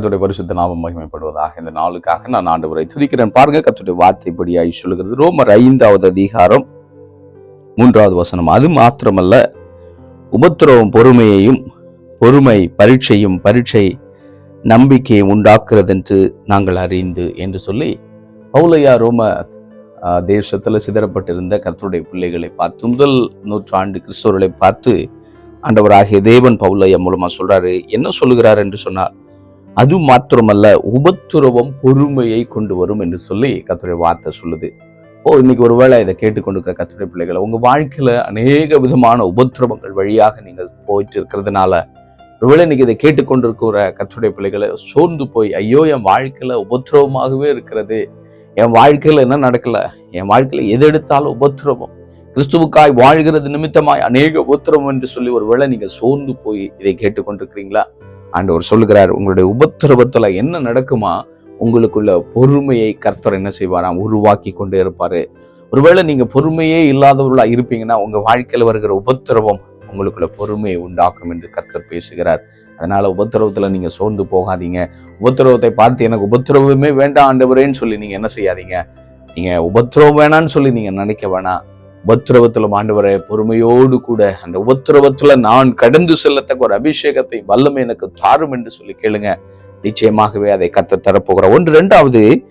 கத்துடைய பரிசுத்த நாமம் மகிமைப்படுவதாக இந்த நாளுக்காக நான் ஆண்டு வரை துதிக்கிறேன். பாருங்க கர்த்தருடைய வார்த்தைப்படியாய் சொல்லுகிறது. ரோமர் ஐந்தாவது அதிகாரம் மூன்றாவது வசனம். அது மாத்திரமல்ல உபத்திரவம் பொறுமையையும் பொறுமை பரீட்சையும் பரீட்சை நம்பிக்கையை உண்டாக்குறது என்று நாங்கள் அறிந்து என்று சொல்லி பௌலையா ரோம தேசத்தில் சிதறப்பட்டிருந்த கத்தருடைய பிள்ளைகளை பார்த்து முதல் நூற்றாண்டு கிறிஸ்தவர்களை பார்த்து ஆண்டவராகிய தேவன் பௌலையா மூலமாக சொல்றாரு என்ன சொல்லுகிறார் என்று சொன்னார் அது மாத்திரமல்ல உபத்துரவம் பொறுமையை கொண்டு வரும் என்று சொல்லி கத்துடைய வார்த்தை சொல்லுது. ஓ இன்னைக்கு ஒருவேளை இதை கேட்டுக்கொண்டிருக்கிற கர்த்தருடைய பிள்ளைகளை உங்க வாழ்க்கையில அநேக விதமான உபத்திரவங்கள் வழியாக நீங்கள் போயிட்டு இருக்கிறதுனால ஒருவேளை இன்னைக்கு இதை கேட்டுக்கொண்டிருக்கிற கர்த்தருடைய பிள்ளைகளை சோர்ந்து போய் ஐயோ என் வாழ்க்கையில உபத்திரவமாகவே இருக்கிறது. என் வாழ்க்கையில என்ன நடக்கல? என் வாழ்க்கையில எது எடுத்தாலும் உபத்திரவம். கிறிஸ்துவுக்காய் வாழ்கிறது நிமித்தமாய் அநேக உபத்திரவம் என்று சொல்லி ஒருவேளை நீங்க சோர்ந்து போய் இதை கேட்டுக்கொண்டிருக்கிறீங்களா? ஆண்டவர் சொல்லுகிறார் உங்களுடைய உபத்திரவத்தில் என்ன நடக்குமா? உங்களுக்குள்ள பொறுமையை கர்த்தர் என்ன செய்வாராம்? உருவாக்கி கொண்டே இருப்பார். ஒருவேளை நீங்கள் பொறுமையே இல்லாதவர்களாக இருப்பீங்கன்னா உங்கள் வாழ்க்கையில் வருகிற உபத்திரவம் உங்களுக்குள்ள பொறுமையை உண்டாக்கும் என்று கர்த்தர் பேசுகிறார். அதனால உபத்திரவத்தில் நீங்கள் சோர்ந்து போகாதீங்க. உபத்திரவத்தை பார்த்து எனக்கு உபத்திரவமே வேண்டாம் ஆண்டவரேன்னு சொல்லி நீங்கள் என்ன செய்யாதீங்க? நீங்கள் உபத்திரவம் வேணான்னு சொல்லி நீங்கள் நினைக்க வேணாம். உபத்திரவத்தில் மாண்டவரை பொறுமையோடு கூட அந்த உபத்திரவத்தில் நான் கடந்து செல்லத்தக்க ஒரு அபிஷேகத்தை வல்லமை எனக்கு தாரும் என்று சொல்லி கேளுங்க. நிச்சயமாகவே அதை கத்த தரப்போகிறோம் ஒன்று ரெண்டாவது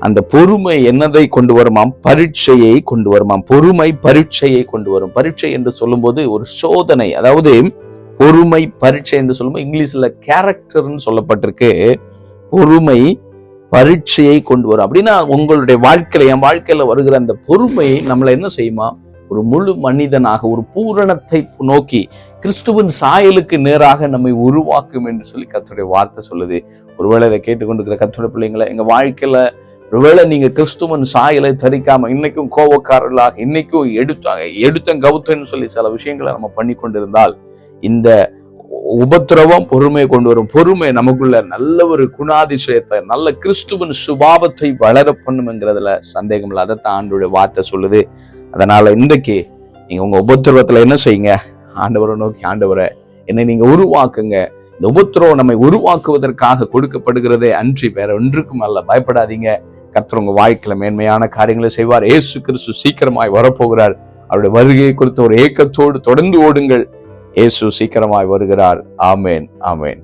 அந்த பொறுமை என்னதை கொண்டு வருமாம்? பரீட்சையை கொண்டு வருமாம். பொறுமை பரீட்சையை கொண்டு வரும். பரீட்சை என்று சொல்லும்போது ஒரு சோதனை. அதாவது பொறுமை பரீட்சை என்று சொல்லும்போது இங்கிலீஷில் கேரக்டர்னு சொல்லப்பட்டிருக்கு. பொறுமை பரீட்சையை கொண்டு வரும். அப்படின்னா உங்களுடைய வாழ்க்கையில என் வாழ்க்கையில வருகிற அந்த பொறுமை நம்மளை என்ன செய்யுமா? ஒரு முழு மனிதனாக ஒரு பூரணத்தை நோக்கி கிறிஸ்துவின் சாயலுக்கு நேராக நம்மை உருவாக்கும் என்று சொல்லி கத்துடைய வார்த்தை சொல்லுது. ஒருவேளை இதை கேட்டுக்கொண்டிருக்கிற கத்துடைய பிள்ளைங்களை எங்க வாழ்க்கையில ஒருவேளை நீங்க கிறிஸ்துவன் சாயலை தரிக்காம இன்னைக்கும் கோபக்காரர்களாக இன்னைக்கும் எடுத்தாங்க எடுத்தம் கவுத்தன்னு சொல்லி சில விஷயங்களை நம்ம பண்ணி கொண்டிருந்தால் இந்த உபத்திரவம் பொறுமை கொண்டு வரும். பொறுமை நமக்குள்ள நல்ல ஒரு குணாதிசயத்தை நல்ல கிறிஸ்துவின் சுபாவத்தை வளர பண்ணுங்கிறதுல சந்தேகம் இல்லை அதைத்தான் ஆண்டோடைய வார்த்தை சொல்லுது. அதனால இன்றைக்கு நீங்க உங்க உபத்திரவத்துல என்ன செய்யுங்க? ஆண்டவரை நோக்கி ஆண்டவரை என்னை நீங்க உருவாக்குங்க. இந்த உபத்திரவம் நம்மை உருவாக்குவதற்காக கொடுக்கப்படுகிறதே அன்றி வேற ஒன்றுக்கும் அல்ல. பயப்படாதீங்க. கர்த்தர் உங்க வாழ்க்கையில மேன்மையான காரியங்களை செய்வார். ஏசு கிறிஸ்து சீக்கிரமாய் வரப்போகிறார். அவருடைய வருகையை குறித்த ஒரு ஏக்கத்தோடு தொடர்ந்து ஓடுங்கள். இயேசு சீக்கிரமாய் வருகிறார். ஆமேன் ஆமேன்.